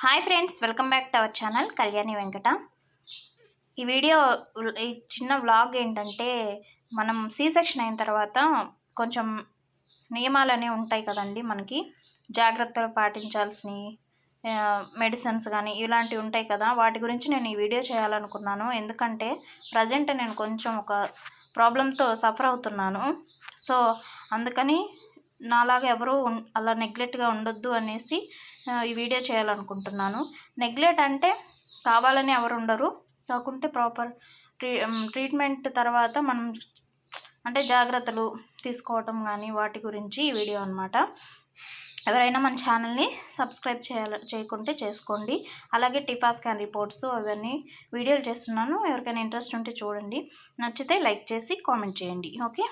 Hi friends welcome back to our channel Kalyani Venkata. ఈ video ఈ చిన్న vlog ఏంటంటే మనం సీ సెక్షన్ అయిన తర్వాత కొంచెం నియమాలు అనేవి ఉంటాయి కదండి మనకి. జాగ్రత్తలు పాటించాల్సినవి మెడిసిన్స్ కానీ ఇలాంటివి ఉంటాయి కదా. వాటి గురించి నేను ఈ వీడియో చేయాలనుకున్నాను. ఎందుకంటే ప్రజెంట్ నేను కొంచెం ఒక ప్రాబ్లంతో సఫర్ అవుతున్నాను. సో అందుకని నాలాగా ఎవరూ అలా నెగ్లెక్ట్గా ఉండొద్దు అనేసి ఈ వీడియో చేయాలనుకుంటున్నాను. నెగ్లెక్ట్ అంటే కావాలని ఎవరు ఉండరు. కాకుంటే ప్రాపర్ ట్రీ ట్రీట్మెంట్ తర్వాత మనం అంటే జాగ్రత్తలు తీసుకోవటం కానీ వాటి గురించి ఈ వీడియో అనమాట ఎవరైనా మన ఛానల్ని సబ్స్క్రైబ్ చేయాలి చేయకుంటే చేసుకోండి. అలాగే టిఫా స్కాన్ రిపోర్ట్స్ అవన్నీ వీడియోలు చేస్తున్నాను. ఎవరికైనా ఇంట్రెస్ట్ ఉంటే చూడండి. నచ్చితే లైక్ చేసి కామెంట్ చేయండి. ఓకే?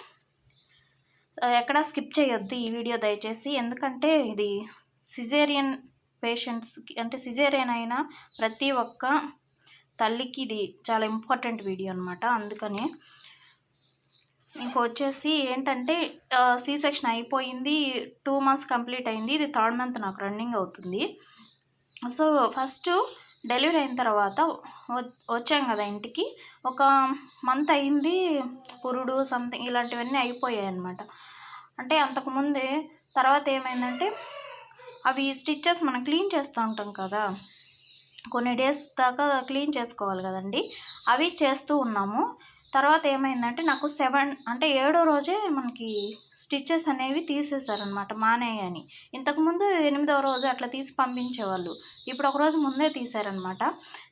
ఎక్కడ స్కిప్ చేయొద్దు ఈ వీడియో దయచేసి. ఎందుకంటే ఇది సిజేరియన్ పేషెంట్స్కి అంటే సిజేరియన్ అయిన ప్రతి ఒక్క తల్లికి ఇది చాలా ఇంపార్టెంట్ వీడియో అనమాట అందుకని ఇంకొచ్చేసి ఏంటంటే సి సెక్షన్ అయిపోయింది టూ మంత్స్ కంప్లీట్ అయింది ఇది థర్డ్ మంత్ నాకు రన్నింగ్ అవుతుంది. సో ఫస్ట్ డెలివరీ అయిన తర్వాత వచ్చాం కదా ఇంటికి ఒక మంత్ అయింది పురుడు సంథింగ్ ఇలాంటివన్నీ అయిపోయాయి అనమాట అంటే అంతకుముందే తర్వాత ఏమైందంటే అవి స్టిచ్చెస్ మనం క్లీన్ చేస్తూ ఉంటాం కదా. కొన్ని డేస్ దాకా క్లీన్ చేసుకోవాలి కదండి. అవి చేస్తూ ఉన్నాము. తర్వాత ఏమైందంటే నాకు సెవెన్ అంటే ఏడో రోజే మనకి స్టిచ్చెస్ అనేవి తీసేశారనమాట మానేయని. ఇంతకుముందు ఎనిమిదవ రోజు అట్లా తీసి పంపించేవాళ్ళు. ఇప్పుడు ఒక రోజు ముందే తీశారనమాట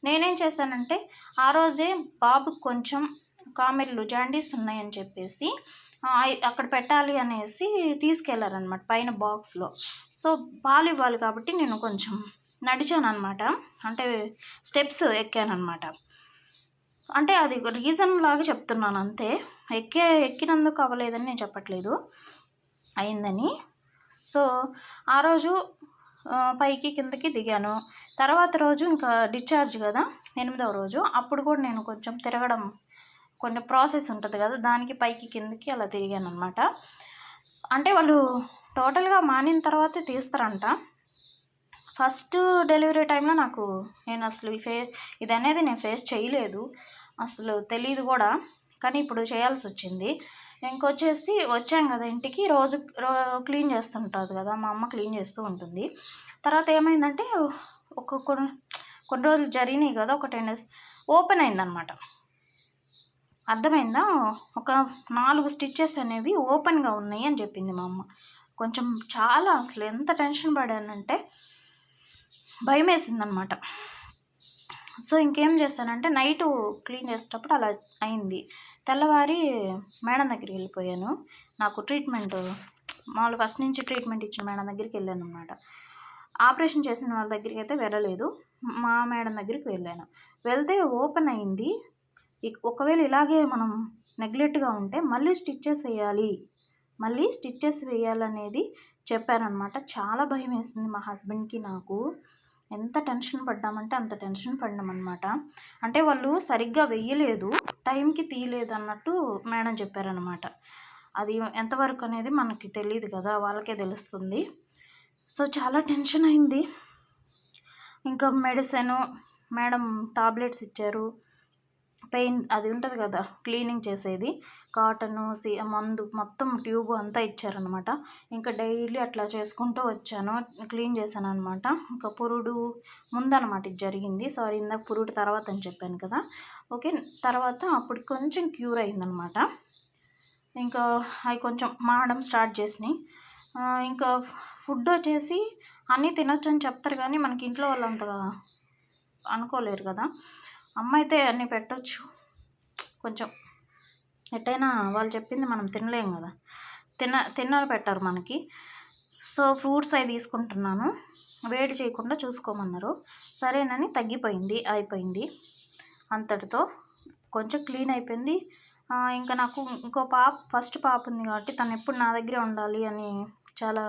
నేనేం చేశానంటే ఆ రోజే బాబుకి కొంచెం కామెర్లు జాండీస్ ఉన్నాయని చెప్పేసి అక్కడ పెట్టాలి అనేసి తీసుకెళ్ళారనమాట పైన బాక్స్లో. సో పాలు ఇవ్వాలి కాబట్టి నేను కొంచెం నడిచాను అనమాట అంటే స్టెప్స్ ఎక్కానమాట అంటే అది రీజన్ లాగా చెప్తున్నాను అంతే. ఎక్కే ఎక్కినందుకు అవ్వలేదని నేను చెప్పట్లేదు. అయిందని. సో ఆ రోజు పైకి కిందకి దిగాను. తర్వాత రోజు ఇంకా డిశ్చార్జ్ కదా ఎనిమిదవ రోజు. అప్పుడు కూడా నేను కొంచెం తిరగడం కొన్ని ప్రాసెస్ ఉంటుంది కదా దానికి పైకి కిందకి అలా తిరిగాను అనమాట అంటే వాళ్ళు టోటల్గా మానిన తర్వాతే తీస్తారంట. ఫస్ట్ డెలివరీ టైంలో నాకు నేను అసలు ఈ ఫే ఇది అనేది నేను ఫేస్ చేయలేదు. అసలు తెలియదు కూడా కానీ ఇప్పుడు చేయాల్సి వచ్చింది ఇంకొచ్చేసి వచ్చాం కదా ఇంటికి రోజు క్లీన్ చేస్తుంటుంది కదా మా అమ్మ క్లీన్ చేస్తూ ఉంటుంది. తర్వాత ఏమైందంటే ఒక కొన్ని కొన్ని రోజులు జరిగినాయి కదా ఒక టెన్ డేస్ ఓపెన్ అయిందనమాట అర్థమైందా? ఒక నాలుగు స్టిచ్చెస్ అనేవి ఓపెన్గా ఉన్నాయి అని చెప్పింది మా అమ్మ. కొంచెం చాలా అసలు ఎంత టెన్షన్ పడానంటే భయం వేసిందనమాట సో ఇంకేం చేస్తానంటే నైట్ క్లీన్ చేసేటప్పుడు అలా అయింది. తెల్లవారి మేడం దగ్గరికి వెళ్ళిపోయాను. నాకు ట్రీట్మెంట్ మామూలు ఫస్ట్ నుంచి ట్రీట్మెంట్ ఇచ్చిన మేడం దగ్గరికి వెళ్ళాను అనమాట ఆపరేషన్ చేసిన వాళ్ళ దగ్గరికి అయితే వెళ్ళలేదు. మా మేడం దగ్గరికి వెళ్ళాను. వెళ్తే ఓపెన్ అయింది. ఒకవేళ ఇలాగే మనం నెగ్లెక్ట్గా ఉంటే మళ్ళీ స్టిచ్చెస్ వేయాలి. మళ్ళీ స్టిచ్చెస్ వేయాలనేది చెప్పారనమాట చాలా భయం వేసింది మా హస్బెండ్కి నాకు. ఎంత టెన్షన్ పడ్డామంటే అంత టెన్షన్ పడ్డామన్నమాట అంటే వాళ్ళు సరిగ్గా వెయ్యలేదు టైంకి తీయలేదు అన్నట్టు మేడం చెప్పారనమాట అది ఎంతవరకు అనేది మనకి తెలియదు కదా వాళ్ళకే తెలుస్తుంది. సో చాలా టెన్షన్ అయింది. ఇంకా మెడిసిన్ మేడం టాబ్లెట్స్ ఇచ్చారు. పెయిన్ అది ఉంటుంది కదా క్లీనింగ్ చేసేది. కాటను సి మందు మొత్తం ట్యూబ్ అంతా ఇచ్చారనమాట ఇంకా డైలీ అట్లా చేసుకుంటూ వచ్చాను క్లీన్ చేశాను అనమాట ఇంకా పురుడు ముందనమాట ఇది జరిగింది. సారీ ఇందాక పురుడు తర్వాత అని చెప్పాను కదా. ఓకే తర్వాత అప్పుడు కొంచెం క్యూర్ అయిందనమాట ఇంకా అవి కొంచెం మాడడం స్టార్ట్ చేసినాయి. ఇంకా ఫుడ్ వచ్చేసి అన్నీ తినొచ్చు అని చెప్తారు కానీ మనకి ఇంట్లో వాళ్ళు అంతగా అనుకోలేరు కదా. అమ్మ అయితే అన్నీ పెట్టచ్చు. కొంచెం ఎట్టయినా వాళ్ళు చెప్పింది మనం తినలేం కదా. తిన తిన్న పెట్టారు మనకి. సో ఫ్రూట్స్ అవి తీసుకుంటున్నాను. వేడి చేయకుండా చూసుకోమన్నారు. సరేనని తగ్గిపోయింది అయిపోయింది అంతటితో. కొంచెం క్లీన్ అయిపోయింది. ఇంకా నాకు ఇంకో పాప ఫస్ట్ పాప ఉంది కాబట్టి తను ఎప్పుడు నా దగ్గరే ఉండాలి అని చాలా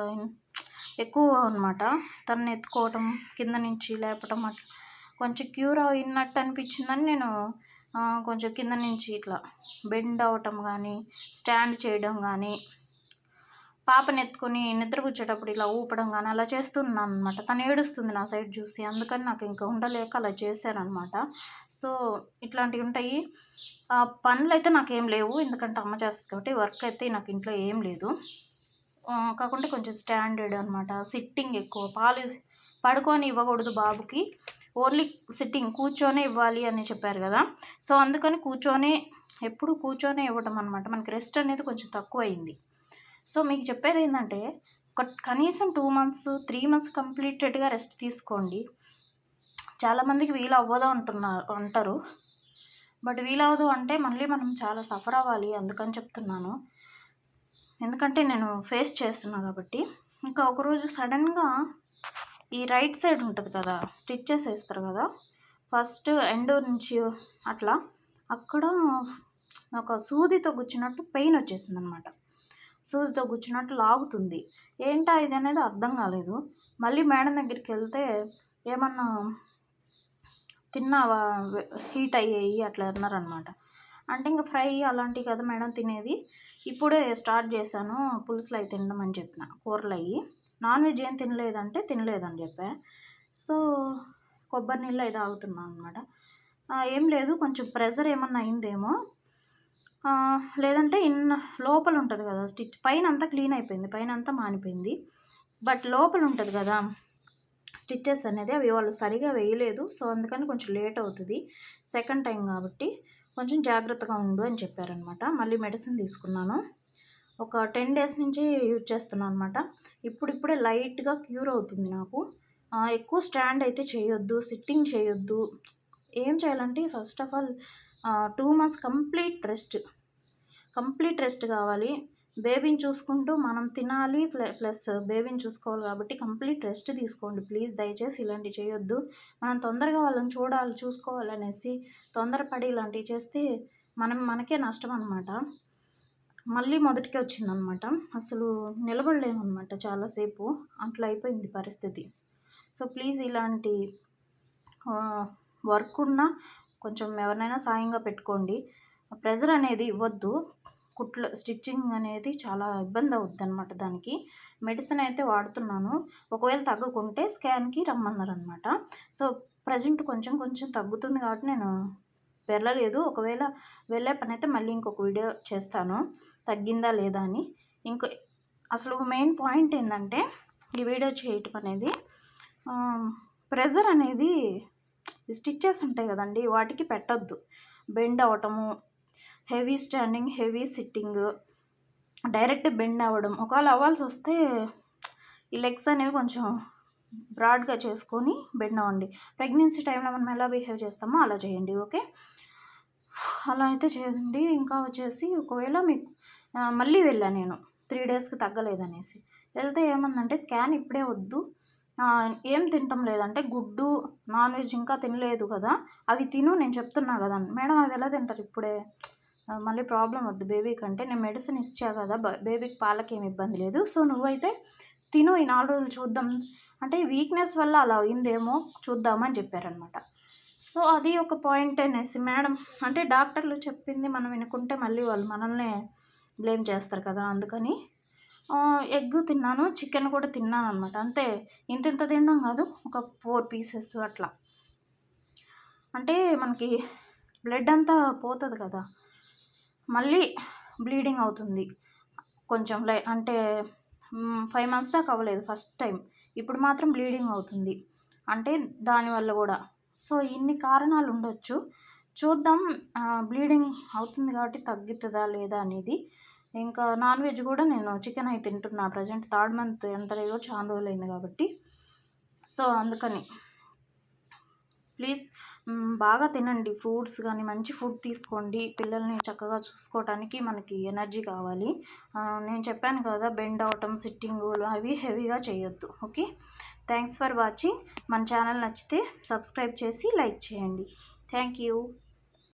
ఎక్కువ అనమాట తను ఎత్తుకోవటం కింద నుంచి లేపటం అట్లా. కొంచెం క్యూర్ అయినట్టు అనిపించిందని నేను కొంచెం కింద నుంచి ఇట్లా బెండ్ అవ్వటం కానీ స్టాండ్ చేయడం కానీ పాపని ఎత్తుకొని నిద్రపుచ్చేటప్పుడు ఇలా ఊపడం కానీ అలా చేస్తున్నాను అనమాట తను ఏడుస్తుంది నా సైడ్ చూసి అందుకని నాకు ఇంకా ఉండలేక అలా చేశాను అనమాట సో ఇట్లాంటివి ఉంటాయి. ఆ పనులు అయితే నాకేం లేవు ఎందుకంటే అమ్మ చేస్తుంది కాబట్టి వర్క్ అయితే నాకు ఇంట్లో ఏం లేదు. కాకుంటే కొంచెం స్టాండర్డ్ అనమాట సిట్టింగ్ ఎక్కువ పాలు పడుకొని ఇవ్వకూడదు బాబుకి. ఓన్లీ సిట్టింగ్ కూర్చొనే ఇవ్వాలి అని చెప్పారు కదా. సో అందుకని కూర్చొని ఎప్పుడు కూర్చొని ఇవ్వటం అనమాట మనకి రెస్ట్ అనేది కొంచెం తక్కువ అయింది సో మీకు చెప్పేది ఏంటంటే ఒక కనీసం టూ మంత్స్ త్రీ మంత్స్ కంప్లీటెడ్గా రెస్ట్ తీసుకోండి. చాలామందికి వీలు అవ్వదు అంటున్నారు అంటారు. బట్ వీలవదు అంటే మళ్ళీ మనం చాలా సఫర్ అవ్వాలి అందుకని చెప్తున్నాను. ఎందుకంటే నేను ఫేస్ చేస్తున్నా కాబట్టి. ఇంకా ఒకరోజు సడన్గా ఈ రైట్ సైడ్ ఉంటుంది కదా స్టిచ్చెస్ వేస్తారు కదా. ఫస్ట్ ఎండ్ నుంచి అట్లా అక్కడ ఒక సూదితో గుచ్చినట్టు పెయిన్ వచ్చేసింది అనమాట సూదితో గుచ్చినట్టు లాగుతుంది. ఏంటా ఇది అనేది అర్థం కాలేదు. మళ్ళీ మేడం దగ్గరికి వెళ్తే ఏమన్నా తిన్నావా? హీట్ అయ్యాయి అట్లా అన్నారనమాట. అంటే ఇంకా ఫ్రై అలాంటివి కదా మేడం తినేది. ఇప్పుడే స్టార్ట్ చేశాను పులుసులు అవి తినడం అని చెప్పిన కూరలు అవి నాన్ వెజ్ ఏం తినలేదంటే తినలేదని చెప్పా. సో కొబ్బరి నీళ్ళు అయితే తాగుతున్నాను అనమాట ఏం లేదు కొంచెం ప్రెజర్ ఏమన్నా అయిందేమో. లేదంటే ఇన్ లోపల ఉంటుంది కదా స్టిచ్ పైన అంతా క్లీన్ అయిపోయింది పైన అంతా మానిపోయింది. బట్ లోపల ఉంటుంది కదా స్టిచ్చెస్ అనేది అవి వాళ్ళు సరిగా వేయలేదు. సో అందుకని కొంచెం లేట్ అవుతుంది. సెకండ్ టైం కాబట్టి కొంచెం జాగ్రత్తగా ఉండు అని చెప్పారనమాట మళ్ళీ మెడిసిన్ తీసుకున్నాను. ఒక టెన్ డేస్ నుంచి యూజ్ చేస్తున్నాను అనమాట ఇప్పుడిప్పుడే లైట్గా క్యూర్ అవుతుంది నాకు. ఎక్కువ స్టాండ్ అయితే చేయొద్దు సిట్టింగ్ చేయొద్దు. ఏం చేయాలంటే first of all two months complete rest. Complete rest కావాలి. బేబీని చూసుకుంటూ మనం తినాలి ప్ల ప్లస్ బేబీని చూసుకోవాలి కాబట్టి కంప్లీట్ రెస్ట్ తీసుకోండి. ప్లీజ్ దయచేసి ఇలాంటివి చేయొద్దు. మనం తొందరగా వాళ్ళని చూడాలి చూసుకోవాలనేసి తొందరపడి ఇలాంటివి చేస్తే మనం మనకే నష్టం అనమాట మళ్ళీ మొదటికే వచ్చిందనమాట. అసలు నిలబడలేమన్నమాట చాలాసేపు. అట్లా అయిపోయింది పరిస్థితి. సో ప్లీజ్ ఇలాంటి వర్క్ ఉన్న కొంచెం ఎవరినైనా సాయంగా పెట్టుకోండి. ప్రెజర్ అనేది ఇవ్వద్దు. కుట్లు స్టిచ్చింగ్ అనేది చాలా ఇబ్బంది అవుద్ది అనమాట దానికి. మెడిసిన్ అయితే వాడుతున్నాను. ఒకవేళ తగ్గకుంటే స్కాన్కి రమ్మన్నారనమాట. సో ప్రజెంట్ కొంచెం కొంచెం తగ్గుతుంది కాబట్టి నేను వెళ్ళలేదు. ఒకవేళ వెళ్ళే పని అయితే మళ్ళీ ఇంకొక వీడియో చేస్తాను. తగ్గిందా లేదా అని. ఇంకో అసలు మెయిన్ పాయింట్ ఏంటంటే ఈ వీడియో చేయటం అనేది ప్రెజర్ అనేది స్టిచ్చెస్ ఉంటాయి కదండి వాటికి పెట్టొద్దు. Bend అవటము heavy standing heavy sitting direct bend అవ్వడం ఒకవేళ అవ్వాల్సి వస్తే ఈ లెగ్స్ అనేవి కొంచెం బ్రాడ్గా చేసుకొని బెండ్ అవ్వండి. ప్రెగ్నెన్సీ టైంలో మనం ఎలా బిహేవ్ చేస్తామో అలా చేయండి ఓకే? అలా అయితే చేయండి. ఇంకా వచ్చేసి ఒకవేళ మీకు మళ్ళీ వెళ్ళాను నేను. త్రీ డేస్కి తగ్గలేదనేసి. వెళ్తే ఏమందంటే స్కాన్ ఇప్పుడే వద్దు. ఏం తినటం లేదంటే గుడ్డు నాన్ వెజ్ ఇంకా తినలేదు కదా అవి తిను నేను చెప్తున్నా కదా. మేడం అవి ఎలా తింటారు ఇప్పుడే? మళ్ళీ ప్రాబ్లం వద్దు బేబీకి అంటే నేను మెడిసిన్ ఇచ్చా కదా బేబీకి పాలకి ఏమి ఇబ్బంది లేదు. సో నువ్వైతే తిను ఈ నాలుగు రోజులు చూద్దాం. అంటే వీక్నెస్ వల్ల అలా అయిందేమో చూద్దామని చెప్పారనమాట. సో అది ఒక పాయింట్ అనేసి. మేడం అంటే డాక్టర్లు చెప్పింది మనం వినుకుంటే మళ్ళీ వాళ్ళు మనల్నే బ్లేమ్ చేస్తారు కదా అందుకని ఎగ్ తిన్నాను చికెన్ కూడా తిన్నాను అనమాట అంతే ఇంత ఇంత తినడం కాదు ఒక ఫోర్ పీసెస్ అట్లా. అంటే మనకి బ్లడ్ అంతా పోతుంది కదా మళ్ళీ బ్లీడింగ్ అవుతుంది. కొంచెం లై అంటే ఫైవ్ మంత్స్ దాకా అవ్వలేదు ఫస్ట్ టైం. ఇప్పుడు మాత్రం బ్లీడింగ్ అవుతుంది. అంటే దానివల్ల కూడా. సో ఇన్ని కారణాలు ఉండొచ్చు. చూద్దాం. బ్లీడింగ్ అవుతుంది కాబట్టి తగ్గుతుందా లేదా అనేది. ఇంకా నాన్ వెజ్ కూడా నేను చికెన్ అయితే తింటున్నా. ప్రజెంట్ థర్డ్ మంత్ ఎంత లేదో చాలా రోజులైంది కాబట్టి. సో అందుకని. ప్లీజ్ బాగా తినండి. ఫ్రూట్స్ కానీ మంచి ఫుడ్ తీసుకోండి. పిల్లల్ని చక్కగా చూసుకోవటానికి మనకి ఎనర్జీ కావాలి. నేను చెప్పాను కదా బెండ్ అవటం సిట్టింగ్ అవి హెవీగా చేయొద్దు. ఓకే? Thanks for watching. మన ఛానల్ నచ్చితే సబ్స్క్రైబ్ చేసి లైక్ చేయండి. Thank you.